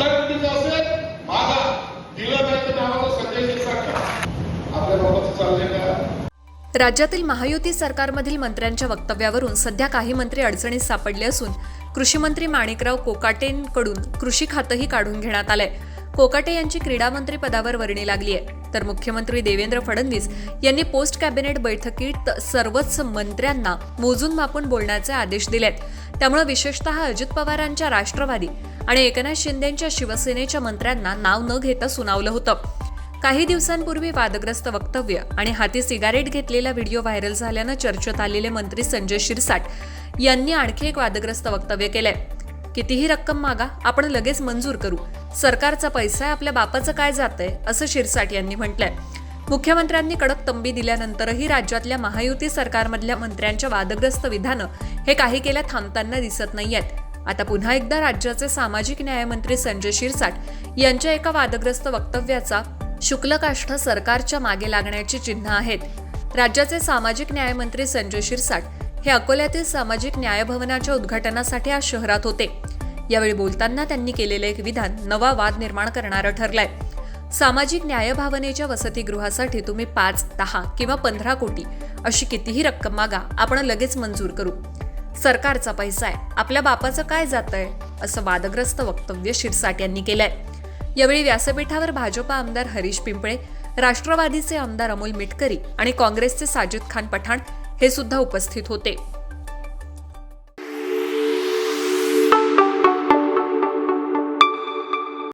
मतदारसंघाचं असेल मागा दिलं नाही तर संजय आपल्या बाबाचं चालले का? राज्यातील महायुती सरकारमधील मंत्र्यांच्या वक्तव्यावरून सध्या काही मंत्री अडचणीत सापडले असून कृषीमंत्री माणिकराव कोकाटेंकडून कृषी खातंही काढून घेण्यात आलंय. कोकाटे यांची क्रीडा मंत्री पदावर वर्णी लागली आहे तर मुख्यमंत्री देवेंद्र फडणवीस यांनी पोस्ट कॅबिनेट बैठकीत सर्वच मंत्र्यांना मोजून मापून बोलण्याचे आदेश दिलेत. त्यामुळे विशेषतः अजित पवारांच्या राष्ट्रवादी आणि एकनाथ शिंदेच्या शिवसेनेच्या मंत्र्यांना नाव न घेता सुनावलं होतं. काही दिवसांपूर्वी वादग्रस्त वक्तव्य आणि हाती सिगारेट घेतलेला व्हिडिओ व्हायरल झाल्यानं चर्चेत आलेले मंत्री संजय शिरसाट यांनी आणखी एक वादग्रस्त वक्तव्य केलंय. कितीही रक्कम मागा आपण लगेच मंजूर करू. सरकारचा पैसा आहे आपल्या बापाचं काय जातंय असं शिरसाट यांनी म्हटलंय. मुख्यमंत्र्यांनी कडक तंबी दिल्यानंतरही राज्यातल्या महायुती सरकारमधल्या मंत्र्यांच्या वादग्रस्त विधानं हे काही केल्या थांबताना दिसत नाहीयेत. आता पुन्हा एकदा राज्याचे सामाजिक न्यायमंत्री संजय शिरसाट यांच्या एका वादग्रस्त वक्तव्याचा शुक्लकाष्ठ सरकारच्या मागे लागण्याची चिन्ह आहेत. राज्याचे सामाजिक न्यायमंत्री संजय शिरसाट हे अकोल्यातील सामाजिक न्याय भवनाच्या उद्घाटनासाठी आज शहरात होते. यावेळी बोलताना त्यांनी केलेलं एक विधान नवा वाद निर्माण करणारं ठरलंय. सामाजिक न्याय भावनेच्या वसतिगृहासाठी तुम्ही पाच दहा किंवा पंधरा कोटी अशी कितीही रक्कम मागा आपण लगेच मंजूर करू. सरकारचा पैसा आहे. आपल्या बापाचं काय जातंय? असं वादग्रस्त वक्तव्य शिरसाट यांनी केलंय. यावेळी व्यासपीठावर भाजपा आमदार हरीश पिंपळे राष्ट्रवादीचे आमदार अमोल मिटकरी आणि काँग्रेसचे साजिद खान पठाण हे सुद्धा उपस्थित होते.